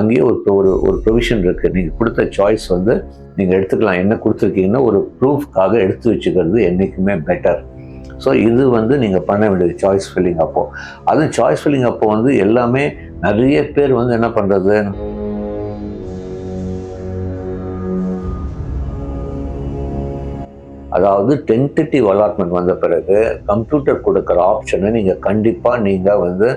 அங்கேயே ஒரு ஒரு ஒரு ப்ரொவிஷன் இருக்குது நீங்கள் கொடுத்த சாய்ஸ் வந்து நீங்கள் எடுத்துக்கலாம். என்ன கொடுத்துருக்கீங்கன்னா ஒரு ப்ரூஃப்காக எடுத்து வச்சுக்கிறது என்றைக்குமே பெட்டர் ஸோ இது வந்து நீங்கள் பண்ண வேண்டியது சாய்ஸ் ஃபில்லிங் அப்போ அதுவும் சாய்ஸ் ஃபில்லிங் அப்போ வந்து எல்லாமே நிறைய பேர் வந்து என்ன பண்ணுறது அதாவது டென்டேட்டிவ் அலாட்மெண்ட் வந்த பிறகு கம்ப்யூட்டர் கொடுக்குற ஆப்ஷனை நீங்கள் கண்டிப்பாக நீங்கள் வந்து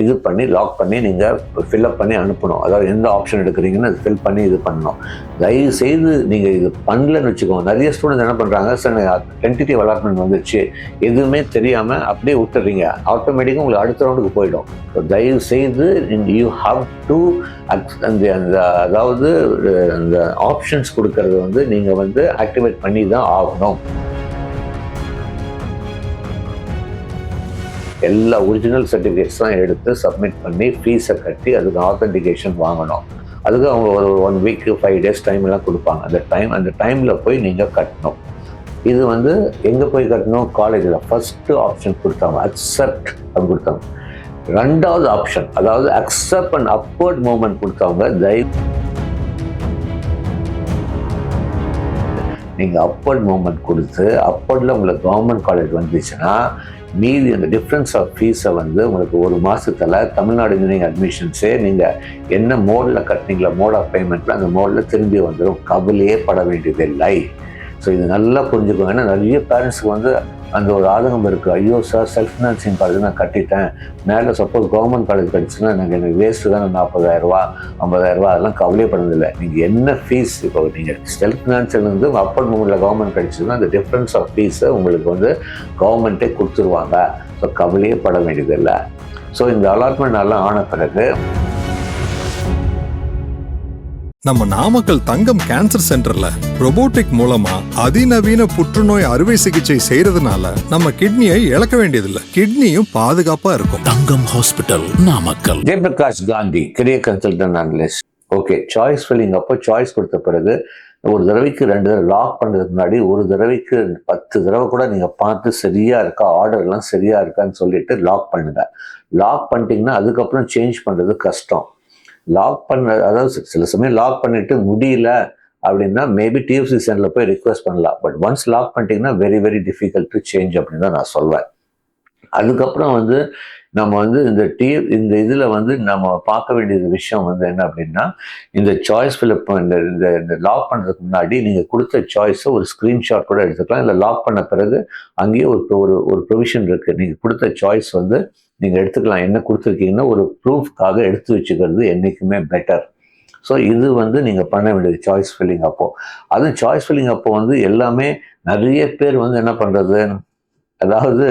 இது பண்ணி லாக் பண்ணி நீங்கள் ஃபில்அப் பண்ணி அனுப்பணும். அதாவது எந்த ஆப்ஷன் எடுக்கிறீங்கன்னு அது ஃபில் பண்ணி இது பண்ணணும். தயவு செய்து நீங்கள் இது பண்ணலன்னு வச்சுக்கோங்க. நிறைய ஸ்டூடெண்ட்ஸ் என்ன பண்ணுறாங்க சார் டென்டேட்டிவ் அலாட்மெண்ட் வந்துச்சு எதுவுமே தெரியாமல் அப்படியே விட்டுறீங்க. ஆட்டோமேட்டிக்காக உங்களுக்கு அடுத்த ரவுண்டுக்கு போயிடும். ஸோ தயவு செய்து யூ ஹாவ் டு அந்த அந்த அதாவது அந்த ஆப்ஷன்ஸ் கொடுக்கறது வந்து நீங்கள் வந்து ஆக்டிவேட் பண்ணி தான் ஆகணும். எல்லா ஒரிஜினல் சர்டிஃபிகேட்ஸ்லாம் எடுத்து சப்மிட் பண்ணி ஃபீஸை கட்டி அதுக்கு ஆத்தென்டிகேஷன் வாங்கணும். அதுக்கு அவங்க ஒரு ஒன் வீக் ஃபைவ் டேஸ் டைம்லாம் கொடுப்பாங்க. அந்த டைம் அந்த டைமில் போய் நீங்கள் கட்டணும். இது வந்து எங்கே போய் கட்டணும்? காலேஜில் ஃபஸ்ட்டு ஆப்ஷன் கொடுத்தாங்க. அக்செப்ட் அப்படின்னு கொடுத்தாங்க. ரெண்டாவது ஆப்ஷன் அதாவது அக்செப்ட் அண்ட் அப்வர்ட் மூமெண்ட் கொடுத்தவங்க தயவு நீங்கள் அப்வர்ட் மூமெண்ட் கொடுத்து அப்வர்டில் உங்களுக்கு கவர்மெண்ட் காலேஜ் வந்துச்சுன்னா மீதி அந்த டிஃப்ரென்ஸ் ஆஃப் ஃபீஸை வந்து உங்களுக்கு ஒரு மாதத்தில் தமிழ்நாடு இன்ஜினியரிங் அட்மிஷன்ஸே நீங்கள் என்ன மோடில் கட்டினீங்களோ மோட் ஆஃப் பேமெண்ட்டில் அந்த மோடில் திரும்பி வந்துடும் கவலையே பட வேண்டியதில்லை. ஸோ இது நல்லா புரிஞ்சுக்கோங்க. ஏன்னா நிறைய பேரண்ட்ஸ்க்கு வந்து அந்த ஒரு ஆதகம் இருக்குது ஐயோ சார் செல்ஃப் ஃபினான்சிங் காலேஜ் நான் கட்டிட்டேன். மேலே சப்போஸ் கவர்மெண்ட் காலேஜ் கட்டிச்சுன்னா எனக்கு எனக்கு வேஸ்ட்டு தான் நாற்பதாயிரரூவா ஐம்பதாயிரரூவா அதெல்லாம் கவலையே நீங்கள் என்ன ஃபீஸ் இப்போ நீங்கள் செல்ஃப் ஃபினான்சியல் வந்து அப்பர் கவர்மெண்ட் கிடச்சிதுன்னா அந்த டிஃப்ரென்ஸ் ஆஃப் ஃபீஸை உங்களுக்கு வந்து கவர்மெண்ட்டே கொடுத்துருவாங்க. ஸோ கவலையே பட வேண்டியதில்லை. ஸோ இந்த அலாட்மெண்ட் நல்லா ஆன பிறகு நம்ம நாமக்கல் தங்கம் கேன்சர் சென்டர்ல robotic மூலமா அதிநவீன புற்றுநோய் அறுவை சிகிச்சை செய்யறதுனால நம்ம கிட்னியை இழக்க வேண்டியதில்லை. கிட்னியும் பாதுகாப்பா இருக்கும். Thangam hospital Namakkal. Jayaprakash Gandhi career consultant analyst okay choice filling அப்போ சாய்ஸ் கொடுத்த பிறகு ஒரு தடவைக்கு ரெண்டு தடவை லாக் பண்ணுறதுக்கு முன்னாடி ஒரு தடவைக்கு பத்து தடவை கூட நீங்கள் பார்த்து சரியா இருக்கா ஆர்டர்லாம் சரியா இருக்கான்னு சொல்லிட்டு லாக் பண்ணுங்க. லாக் பண்ணிட்டீங்கன்னா அதுக்கப்புறம் சேஞ்ச் பண்ணுறது கஷ்டம். லாக் பண்ண அதாவது சில சமயம் லாக் பண்ணிட்டு முடியல அப்படின்னா மேபி டிஎஃப்சி சென்டரில் போய் ரிக்வெஸ்ட் பண்ணலாம். பட் ஒன்ஸ் லாக் பண்ணிட்டீங்கன்னா very very difficult to change அப்படின்னு தான் நான் சொல்வேன். அதுக்கப்புறம் வந்து நம்ம வந்து இந்த டி இந்த இதில் வந்து நம்ம பார்க்க வேண்டியது விஷயம் வந்து என்ன அப்படின்னா இந்த சாய்ஸ் ஃபில்அப் இந்த இந்த இந்த லாக் பண்ணுறதுக்கு முன்னாடி நீங்கள் கொடுத்த சாய்ஸை ஒரு ஸ்க்ரீன்ஷாட் கூட எடுத்துக்கலாம். இல்லை லாக் பண்ண பிறகு அங்கேயே ஒரு ஒரு ஒரு ப்ரொவிஷன் இருக்குது நீங்கள் கொடுத்த சாய்ஸ் வந்து நீங்கள் எடுத்துக்கலாம். என்ன கொடுத்துருக்கீங்கன்னா ஒரு ப்ரூஃப்காக எடுத்து வச்சுக்கிறது என்றைக்குமே பெட்டர் ஸோ இது வந்து நீங்கள் பண்ண வேண்டியது சாய்ஸ் ஃபில்லிங் அப்போ அதுவும் சாய்ஸ் ஃபில்லிங் அப்போ வந்து எல்லாமே நிறைய பேர் வந்து என்ன பண்ணுறது அதாவது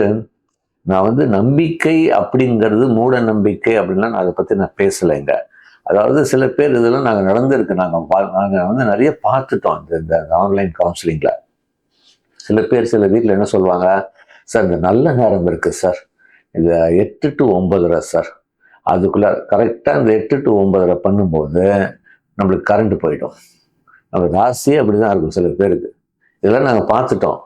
நான் வந்து நம்பிக்கை அப்படிங்கிறது மூட நம்பிக்கை அப்படின்லாம் நான் அதை பற்றி நான் பேசலைங்க அதாவது சில பேர் இதெல்லாம் நாங்கள் நடந்திருக்கு. நாங்கள் பா நாங்கள் வந்து நிறைய பார்த்துட்டோம் இந்த இந்த ஆன்லைன் கவுன்சிலிங்கில் சில பேர் சில வீட்டில் என்ன சொல்லுவாங்க? சார் இந்த நல்ல நேரம் இருக்குது சார். இது எட்டு டு ஒன்பதரை சார் அதுக்குள்ளே கரெக்டாக இந்த எட்டு டு ஒன்பதரை பண்ணும்போது நம்மளுக்கு கரண்ட் போயிடும். நம்ம ராசியே அப்படி தான் இருக்கும் சில பேருக்கு. இதெல்லாம் நாங்கள் பார்த்துட்டோம்.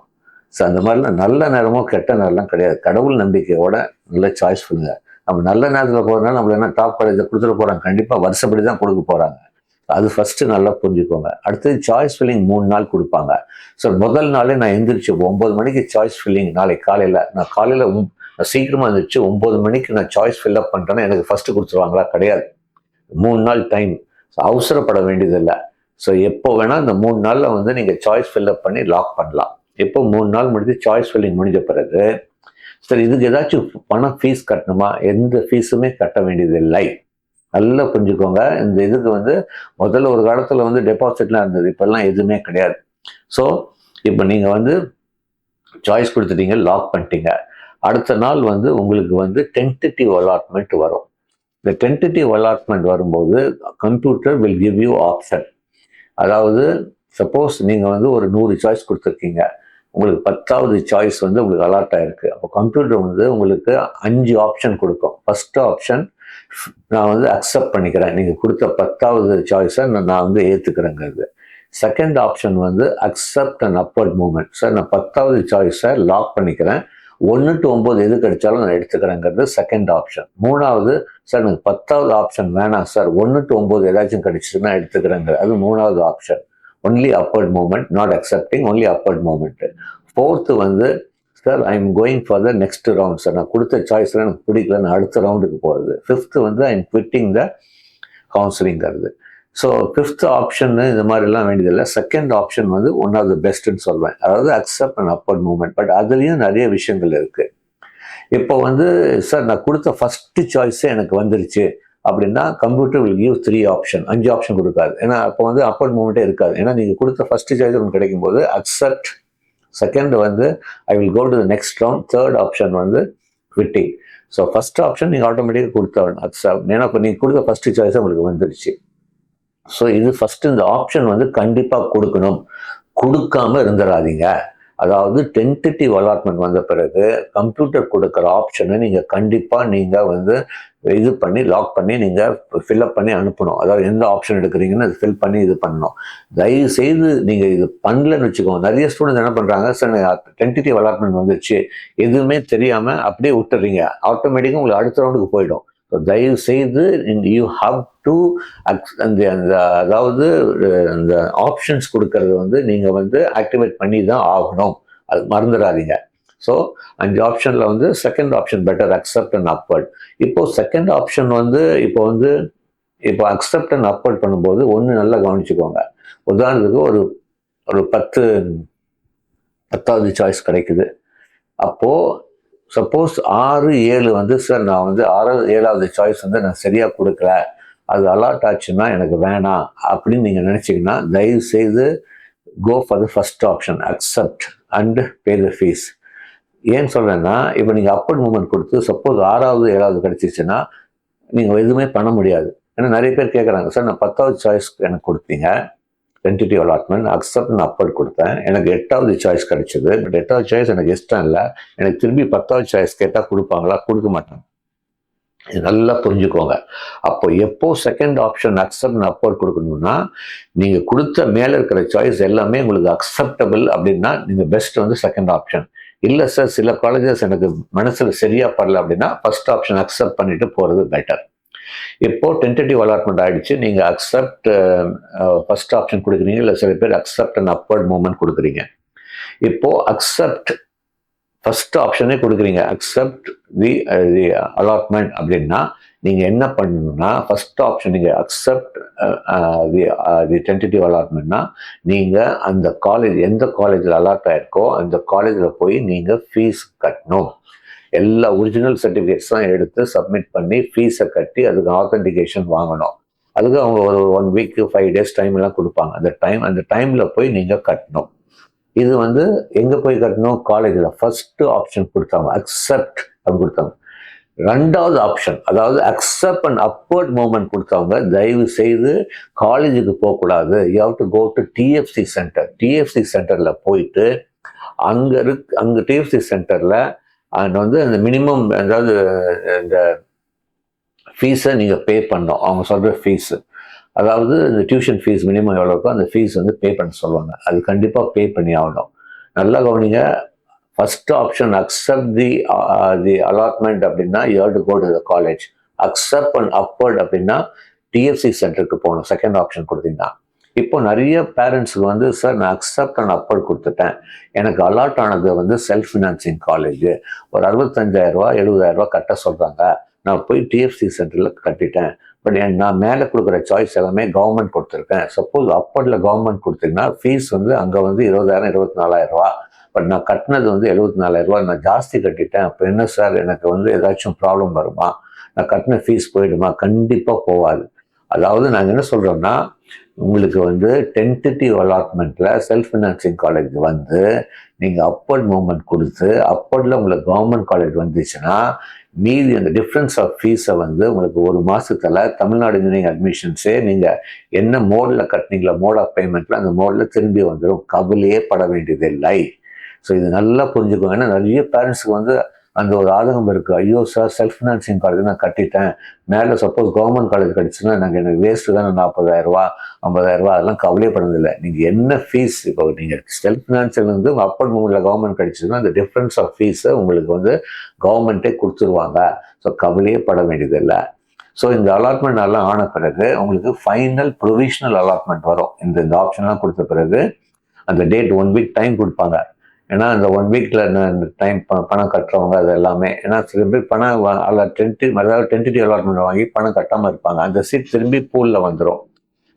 ஸோ அந்த மாதிரிலாம் நல்ல நேரமோ கெட்ட நேரம்லாம் கிடையாது. கடவுள் நம்பிக்கையோட நல்ல சாய்ஸ் பண்ணுங்க. நம்ம நல்ல நேரத்தில் போகிறதுனால நம்மள என்ன டாப் காலேஜில் கொடுத்துட்டு போகிறாங்க கண்டிப்பாக வருஷப்படி தான் கொடுக்க போகிறாங்க அது ஃபஸ்ட்டு நல்லா புரிஞ்சுக்கோங்க. அடுத்தது சாய்ஸ் ஃபில்லிங் மூணு நாள் கொடுப்பாங்க. ஸோ முதல் நாளே நான் எந்திரிச்சு ஒம்பது மணிக்கு சாய்ஸ் ஃபில்லிங் நாளைக்கு காலையில். நான் காலையில் நான் சீக்கிரமாக இருந்துச்சு ஒம்பது மணிக்கு நான் சாய்ஸ் ஃபில்அப் பண்ணிட்டேன்னா எனக்கு ஃபஸ்ட்டு கொடுத்துருவாங்களா? கிடையாது. மூணு நாள் டைம் ஸோ அவசரப்பட வேண்டியதில்லை. ஸோ எப்போ வேணால் இந்த மூணு நாளில் வந்து நீங்கள் சாய்ஸ் ஃபில்அப் பண்ணி லாக் பண்ணலாம். எப்போ மூணு நாள் முடிஞ்சு சாய்ஸ் ஃபில்லிங் முடிஞ்ச பிறகு சரி இதுக்கு ஏதாச்சும் பணம் ஃபீஸ் கட்டணுமா? எந்த ஃபீஸுமே கட்ட வேண்டியதில்லை. நல்லா புரிஞ்சுக்கோங்க. இந்த இதுக்கு வந்து முதல்ல ஒரு காலத்தில் வந்து டெபாசிட்லாம் இருந்தது. இப்போல்லாம் எதுவுமே கிடையாது. ஸோ இப்போ நீங்கள் வந்து சாய்ஸ் கொடுத்துட்டீங்க லாக் பண்ணிட்டீங்க. அடுத்த நாள் வந்து உங்களுக்கு வந்து டென்டேட்டிவ் அலாட்மெண்ட் வரும். இந்த டென்டேட்டிவ் அலாட்மெண்ட் வரும்போது computer will give you option அதாவது சப்போஸ் நீங்கள் வந்து ஒரு நூறு சாய்ஸ் கொடுத்துருக்கீங்க. உங்களுக்கு பத்தாவது சாய்ஸ் வந்து உங்களுக்கு அலாட் ஆயிருக்கு. அப்போ கம்ப்யூட்டர் வந்து உங்களுக்கு அஞ்சு ஆப்ஷன் கொடுக்கும். ஃபஸ்ட்டு ஆப்ஷன் நான் வந்து அக்செப்ட் பண்ணிக்கிறேன். நீங்கள் கொடுத்த பத்தாவது சாய்ஸை நான் வந்து ஏற்றுக்கிறேங்கிறது செகண்ட் ஆப்ஷன் வந்து accept and upward movement sir நான் பத்தாவது சாய்ஸை லாக் பண்ணிக்கிறேன். ஒன்று டு ஒம்பது எது கிடைச்சாலும் நான் எடுத்துக்கிறேங்கிறது செகண்ட் ஆப்ஷன் மூணாவது சார் எனக்கு பத்தாவது ஆப்ஷன் வேணாம் சார் ஒன்று டு ஒம்பது ஏதாச்சும் கிடைச்சிச்சுன்னா எடுத்துக்கிறேங்க அது மூணாவது option only upward movement not accepting only upward movement fourth வந்து sir I am going for the next round sir நான் கொடுத்த சாய்ஸில் எனக்கு பிடிக்கல நான் அடுத்த ரவுண்டுக்கு போகிறது ஃபிஃப்த்து வந்து ஐ எம் குவிட்டிங் த கவுன்சிலிங்கிறது ஸோ ஃபிஃப்த் ஆப்ஷன்னு இந்த மாதிரிலாம் வேண்டியதில்லை. செகண்ட் ஆப்ஷன் வந்து ஒன் ஆஃப் த பெஸ்ட்டுன்னு சொல்வேன். அதாவது accept and upward movement but அதுலேயும் நிறைய விஷயங்கள் இருக்குது இப்போ வந்து சார் நான் கொடுத்த ஃபஸ்ட்டு சாய்ஸே எனக்கு வந்துருச்சு. அப்படின்னா computer will give three option அஞ்சு ஆப்ஷன் கொடுக்காது. ஏன்னா அப்போ வந்து அப்பர் மூமெண்ட்டே இருக்காது. ஏன்னா நீங்கள் கொடுத்த ஃபஸ்ட்டு சாய்ஸ் உங்களுக்கு கிடைக்கும்போது அக்செப்ட் செகண்ட் வந்து I will go to the next round third option வந்து குவிட்டிங் ஸோ ஃபஸ்ட் ஆப்ஷன் நீங்கள் ஆட்டோமேட்டிக்காக கொடுத்தவன் அக்செப்ட் ஏன்னா இப்போ நீங்கள் கொடுத்த ஃபஸ்ட்டு சாய்ஸ் உங்களுக்கு வந்துருச்சு. ஸோ இது ஃபஸ்ட்டு இந்த ஆப்ஷன் வந்து கண்டிப்பாக கொடுக்கணும். கொடுக்காம இருந்துடாதீங்க அதாவது டென்டேட்டிவ் அலாட்மெண்ட் வந்த பிறகு கம்ப்யூட்டர் கொடுக்குற ஆப்ஷனை நீங்கள் கண்டிப்பாக நீங்கள் வந்து இது பண்ணி லாக் பண்ணி நீங்கள் ஃபில்அப் பண்ணி அனுப்பணும். அதாவது எந்த ஆப்ஷன் எடுக்கிறீங்கன்னு அது ஃபில் பண்ணி இது பண்ணணும். தயவு செய்து நீங்கள் இது பண்ணலன்னு வச்சுக்கோங்க. நிறைய ஸ்டூடெண்ட்ஸ் என்ன பண்ணுறாங்க சார் டென்டேட்டிவ் அலாட்மெண்ட் வந்துச்சு எதுவுமே தெரியாமல் அப்படியே விட்டுறீங்க. ஆட்டோமேட்டிக்காக உங்களுக்கு அடுத்த ரவுண்டுக்கு போயிடும். ஸோ தயவு செய்து யூ ஹாவ் டு அந்த அந்த அதாவது அந்த ஆப்ஷன்ஸ் கொடுக்கறது வந்து நீங்கள் வந்து ஆக்டிவேட் பண்ணி தான் ஆகணும். அது மறந்துடாதீங்க. ஸோ அஞ்சு ஆப்ஷனில் வந்து second option better accept and upward இப்போது செகண்ட் ஆப்ஷன் வந்து இப்போ வந்து இப்போ அக்செப்ட் அண்ட் அப்வர்ட் பண்ணும்போது ஒன்று நல்லா கவனிச்சுக்கோங்க. உதாரணத்துக்கு ஒரு ஒரு பத்து பத்தாவது சாய்ஸ் கிடைக்குது. அப்போது சப்போஸ் ஆறு ஏழு வந்து சார் நான் வந்து ஆறாவது ஏழாவது சாய்ஸ் வந்து நான் சரியாக கொடுக்கல. அது அலாட் ஆச்சுன்னா எனக்கு வேணாம் அப்படின்னு நீங்கள் நினச்சிங்கன்னா தயவு செய்து go for the first option accept and pay the fees ஏன் சொல்கிறேன்னா இப்போ நீங்கள் அப்பட் மூமெண்ட் கொடுத்து சப்போஸ் ஆறாவது ஏழாவது கிடச்சிச்சின்னா நீங்கள் எதுவுமே பண்ண முடியாது. ஏன்னா நிறைய பேர் கேட்குறாங்க சார் நான் பத்தாவது சாய்ஸ் எனக்கு கொடுத்தீங்க. டென்டிட்டிவ் அலாட்மெண்ட் அக்செப்ட் நான் அப்பட் கொடுத்தேன். எனக்கு எட்டாவது சாய்ஸ் கிடைச்சது. பட் எட்டாவது சாய்ஸ் எனக்கு இஷ்டம் இல்லை. எனக்கு திரும்பி பத்தாவது சாய்ஸ் கேட்டால் கொடுப்பாங்களா? கொடுக்க மாட்டாங்க. நல்லா புரிஞ்சுக்கோங்க. அப்போ எப்போ செகண்ட் ஆப்ஷன் அக்செப்ட் அப்போர்ட் கொடுக்கணும்னா நீங்கள் கொடுத்த மேலே இருக்கிற சாய்ஸ் எல்லாமே உங்களுக்கு அக்செப்டபிள் அப்படின்னா நீங்கள் பெஸ்ட் வந்து செகண்ட் ஆப்ஷன் இல்லை சார் சில காலேஜஸ் எனக்கு மனசில் சரியாக படல அப்படின்னா ஃபர்ஸ்ட் ஆப்ஷன் அக்செப்ட் பண்ணிட்டு போகிறது பெட்டர் இப்போ டென்டேட்டிவ் அலாட்மெண்ட் ஆகிடுச்சு நீங்கள் அக்செப்ட் ஃபர்ஸ்ட் ஆப்ஷன் கொடுக்குறீங்க இல்லை சில பேர் அக்செப்ட் அண்ட் அப்வர்ட் மூமெண்ட் கொடுக்குறீங்க. இப்போ அக்செப்ட் ஃபஸ்ட் ஆப்ஷனே கொடுக்குறீங்க. அக்செப்ட் தி தி அலாட்மெண்ட் அப்படின்னா நீங்கள் என்ன பண்ணணும்னா ஃபர்ஸ்ட் ஆப்ஷன் நீங்கள் அக்செப்ட் தி தி டென்டேட்டிவ் அலாட்மெண்ட்னா நீங்கள் அந்த காலேஜ் எந்த காலேஜில் அலாட் ஆயிருக்கோ அந்த காலேஜில் போய் நீங்கள் ஃபீஸ் கட்டணும். எல்லா ஒரிஜினல் சர்டிஃபிகேட்ஸ்லாம் எடுத்து சப்மிட் பண்ணி ஃபீஸை கட்டி அதுக்கு ஆத்தென்டிகேஷன் வாங்கணும். அதுக்கு அவங்க ஒரு one week five days time எல்லாம் கொடுப்பாங்க. அந்த டைம் அந்த டைமில் போய் நீங்கள் கட்டணும். இது வந்து எங்கே போய் கட்டணும்? காலேஜில் ஃபஸ்ட்டு ஆப்ஷன் கொடுத்தாங்க. அக்செப்ட் அப்படின்னு கொடுத்தாங்க. ரெண்டாவது ஆப்ஷன் அதாவது அக்செப்ட் அண்ட் அப்வர்ட் மூமெண்ட் கொடுத்தவங்க தயவு செய்து காலேஜுக்கு போகக்கூடாது. You have to go to TFC centre TFC சென்டரில் போயிட்டு அங்கே இருக் அங்கே டிஎஃப்சி சென்டரில் அண்ட் வந்து அந்த மினிமம் அதாவது இந்த ஃபீஸை நீங்கள் பே பண்ணணும். அவங்க சொல்கிற ஃபீஸு அதாவது இந்த டியூஷன் ஃபீஸ் மினிமம் எவ்வளோக்கோ அந்த ஃபீஸ் வந்து பே பண்ண சொல்லுவாங்க. அது கண்டிப்பாக பே பண்ணி ஆகணும். நல்லா கவனிங்க first option accept the the allotment அப்படின்னா you have to go to the college accept and upward அப்படின்னா டிஎஃப்சி சென்டருக்கு போகணும். செகண்ட் ஆப்ஷன் கொடுத்தீங்கன்னா. இப்போ நிறைய பேரண்ட்ஸுக்கு வந்து சார் நான் அக்செப்ட் அண்ட் அப்பர் கொடுத்துட்டேன். எனக்கு அலாட் ஆனது வந்து செல்ஃப் ஃபினான்சிங் காலேஜ் ஒரு அறுபத்தஞ்சாயிரம் ரூபா எழுபதாயிரம் ரூபா கட்ட சொல்கிறாங்க நான் போய் டிஎஃப்சி சென்டரில் கட்டிட்டேன். பட் என் நான் மேலே கொடுக்குற சாய்ஸ் எல்லாமே கவர்மெண்ட் கொடுத்துருக்கேன். சப்போஸ் அப்பரில் கவர்மெண்ட் கொடுத்தீங்கன்னா ஃபீஸ் வந்து அங்கே வந்து இருபதாயிரம் இருபத்தி நாலாயிரம் ரூபா பட் நான் கட்டினது வந்து எழுபத்தி நாலாயிரம் ரூபா நான் ஜாஸ்தி கட்டிட்டேன். அப்போ என்ன சார் எனக்கு வந்து ஏதாச்சும் ப்ராப்ளம் வருமா? நான் கட்டின ஃபீஸ் போயிடுமா? கண்டிப்பாக போகாது அதாவது நாங்கள் என்ன சொல்கிறோம்னா உங்களுக்கு வந்து டென்டேட்டிவ் அலாட்மெண்ட்டில் செல்ஃப் ஃபினான்சிங் காலேஜ் வந்து நீங்கள் upward மூமெண்ட் கொடுத்து upwardல உங்களுக்கு கவர்மெண்ட் காலேஜ் வந்துச்சுன்னா மீதி அந்த டிஃப்ரென்ஸ் ஆஃப் ஃபீஸை வந்து உங்களுக்கு ஒரு மாதத்தில் தமிழ்நாடு இன்ஜினியரிங் அட்மிஷன்ஸே நீங்கள் என்ன மோடில் கட்டினீங்களா மோட் ஆஃப் பேமெண்ட்டில் அந்த மோடில் திரும்பி வந்துடும் கவலையே பட வேண்டியதில்லை. ஸோ இது நல்லா புரிஞ்சுக்கோங்க. ஏன்னா நிறைய பேரண்ட்ஸுக்கு வந்து அந்த ஒரு ஆதகம் இருக்குது ஐயோ சார் செல்ஃப் ஃபினான்சிங் காலேஜ் நான் கட்டிட்டேன். மேலே சப்போஸ் கவர்மெண்ட் காலேஜ் கிடச்சுன்னா நாங்கள் எனக்கு வேஸ்ட்டு தானே நாற்பதாயிரரூவா ஐம்பதாயிரரூவா ஐம்பதாயிரம் அதெல்லாம் கவலையே நீங்கள் என்ன ஃபீஸ் இப்போ நீங்கள் செல்ஃப் ஃபினான்சியல் வந்து உங்கள் அப்பர் மூமெண்ட்டில் கவர்மெண்ட் கிடச்சிதுன்னா அந்த டிஃப்ரென்ஸ் ஆஃப் ஃபீஸை உங்களுக்கு வந்து கவர்மெண்ட்டே கொடுத்துருவாங்க. ஸோ கவலையே பட வேண்டியதில்லை ஸோ இந்த அலாட்மெண்ட் எல்லாம் ஆன பிறகு உங்களுக்கு ஃபைனல் ப்ரொவிஷனல் அலாட்மெண்ட் வரும். இந்த இந்த ஆப்ஷன்லாம் கொடுத்த பிறகு அந்த டேட் ஒன் வீக் டைம் கொடுப்பாங்க. ஏன்னா அந்த ஒன் வீக்கில் டைம் பணம் கட்டுறவங்க அது எல்லாமே ஏன்னா திரும்பி பணம் வா- அல்ல டென்டி அதாவது டென்டிட்டி அலாட்மெண்ட் வாங்கி பணம் கட்டாமல் இருப்பாங்க. அந்த சீட் திரும்பி பூலில் வந்துடும்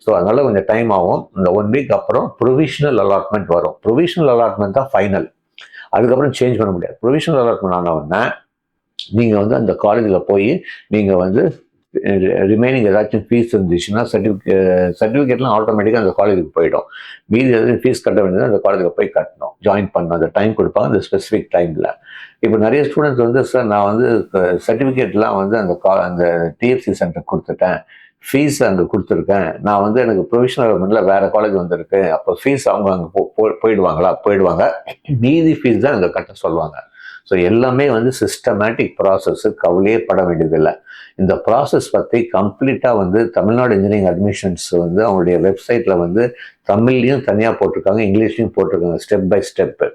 ஸோ அதனால் கொஞ்சம் டைம் ஆகும். இந்த ஒன் வீக் அப்புறம் ப்ரொவிஷனல் அலாட்மெண்ட் வரும். ப்ரொவிஷனல் அலாட்மெண்ட் தான் ஃபைனல் அதுக்கப்புறம் சேஞ்ச் பண்ண முடியாது. ப்ரொவிஷனல் அலாட்மெண்ட் ஆனவுடனே நீங்கள் வந்து அந்த காலேஜில் போய் நீங்கள் வந்து ரிமைனிங் ஏதாச்சும் ஃபீஸ் இருந்துச்சுன்னா சர்டிஃபிகே சர்டிஃபிகேட்லாம் ஆட்டோமேட்டிக்காக அந்த காலேஜுக்கு போயிடும். மீதி எதுவும் ஃபீஸ் கட்ட வேண்டியது அந்த காலேஜுக்கு போய் கட்டணும். ஜாயின் பண்ணணும். அந்த டைம் கொடுப்பாங்க அந்த ஸ்பெசிஃபிக் டைமில் இப்போ நிறைய ஸ்டூடெண்ட்ஸ் வந்து சார் நான் வந்து சர்டிஃபிகேட்லாம் வந்து அந்த கா அந்த டிஎஃப்சி சென்டர் கொடுத்துட்டேன். ஃபீஸ் அங்கே கொடுத்துருக்கேன். நான் வந்து எனக்கு ப்ரொவிஷனல் அலாட்மெண்ட்டில் வேறு காலேஜ் வந்திருக்கு. அப்போ ஃபீஸ் அவங்க அங்கே போ- போயிடுவாங்களா? போயிடுவாங்க. மீதி ஃபீஸ் தான் அங்கே கட்ட சொல்லுவாங்க. ஸோ எல்லாமே வந்து சிஸ்டமேட்டிக் ப்ராசஸ்ஸு கவலையே பட வேண்டியதில்லை. இந்த ப்ராசஸ் பற்றி கம்ப்ளீட்டாக வந்து தமிழ்நாடு இன்ஜினியரிங் அட்மிஷன்ஸ் வந்து அவங்களுடைய வெப்சைட்டில் வந்து தமிழ்லையும் தனியாக போட்டிருக்காங்க இங்கிலீஷ்லையும் போட்டிருக்காங்க ஸ்டெப் பை ஸ்டெப்பு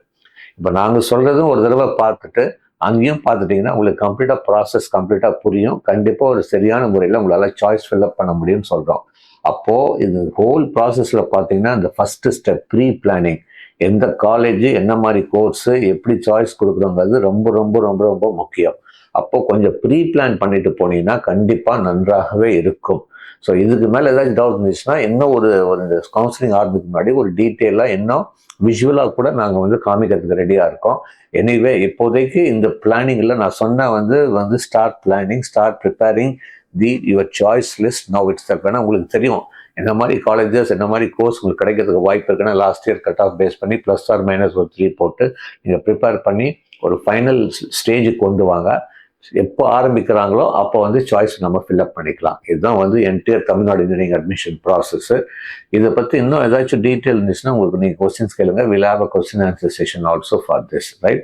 இப்போ நாங்கள் சொல்கிறதும் ஒரு தடவை பார்த்துட்டு அங்கேயும் பார்த்துட்டிங்கன்னா உங்களுக்கு கம்ப்ளீட்டாக ப்ராசஸ் கம்ப்ளீட்டாக புரியும். கண்டிப்பாக ஒரு சரியான முறையில் உங்களால் சாய்ஸ் ஃபில்அப் பண்ண முடியும்னு சொல்கிறோம் அப்போது இந்த ஹோல் ப்ராசஸில் பார்த்தீங்கன்னா இந்த ஃபஸ்ட்டு ஸ்டெப் ப்ரீ பிளானிங் எந்த காலேஜ் என்ன மாதிரி கோர்ஸு எப்படி சாய்ஸ் கொடுக்குறோங்கிறது ரொம்ப ரொம்ப ரொம்ப ரொம்ப முக்கியம். அப்போ கொஞ்சம் ப்ரீ பிளான் பண்ணிட்டு போனீங்கன்னா கண்டிப்பாக நன்றாகவே இருக்கும். ஸோ இதுக்கு மேலே ஏதாச்சும் டவுட் இருந்துச்சுன்னா இன்னும் ஒரு ஒரு இந்த கவுன்சிலிங் ஆகிறதுக்கு முன்னாடி ஒரு டீட்டெயிலாக இன்னும் விஷுவலாக கூட நாங்கள் வந்து காமிக்கிறதுக்கு ரெடியாக இருக்கோம். எனிவே இப்போதைக்கு இந்த பிளானிங்கில் நான் சொன்ன வந்து வந்து start planning start preparing the your choice list no it's self ஏன்னா உங்களுக்கு தெரியும். என்ன மாதிரி காலேஜஸ் என்ன மாதிரி கோர்ஸ் உங்களுக்கு கிடைக்கிறதுக்கு வாய்ப்பு இருக்குன்னா last year cut off base பண்ணி ப்ளஸ் ஆர் மைனஸ் ஒரு த்ரீ போட்டு நீங்கள் ப்ரிப்பேர் பண்ணி ஒரு ஃபைனல் ஸ்டேஜுக்கு கொண்டு வாங்க. எப்போ ஆரம்பிக்கிறாங்களோ அப்போ வந்து சாய்ஸ் நம்ம ஃபில்அப் பண்ணிக்கலாம். இதுதான் வந்து entire Tamil Nadu engineering admission process இதை பற்றி இன்னும் ஏதாச்சும் டீட்டெயில் இருந்துச்சுன்னா உங்களுக்கு நீங்கள் கொஸ்டின்ஸ் கேளுங்க. Will have a question answer session also for this right